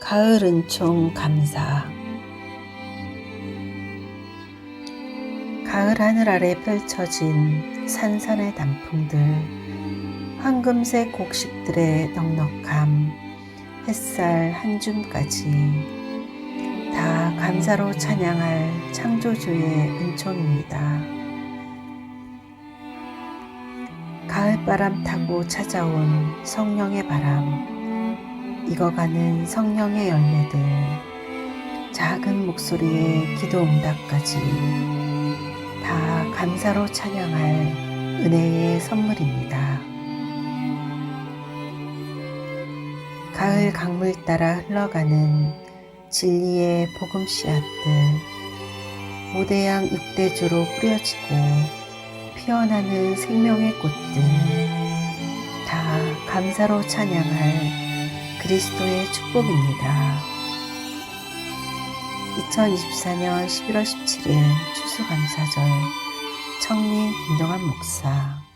가을 은총 감사 가을 하늘 아래 펼쳐진 산산의 단풍들 황금색 곡식들의 넉넉함 햇살 한 줌까지 다 감사로 찬양할 창조주의 은총입니다. 가을바람 타고 찾아온 성령의 바람 익어가는 성령의 열매들 작은 목소리의 기도 응답까지 다 감사로 찬양할 은혜의 선물입니다. 가을 강물 따라 흘러가는 진리의 복음 씨앗들 모대양 흑대주로 뿌려지고 피어나는 생명의 꽃들 다 감사로 찬양할 그리스도의 축복입니다. 2024년 11월 17일 추수감사절 청리 김동환 목사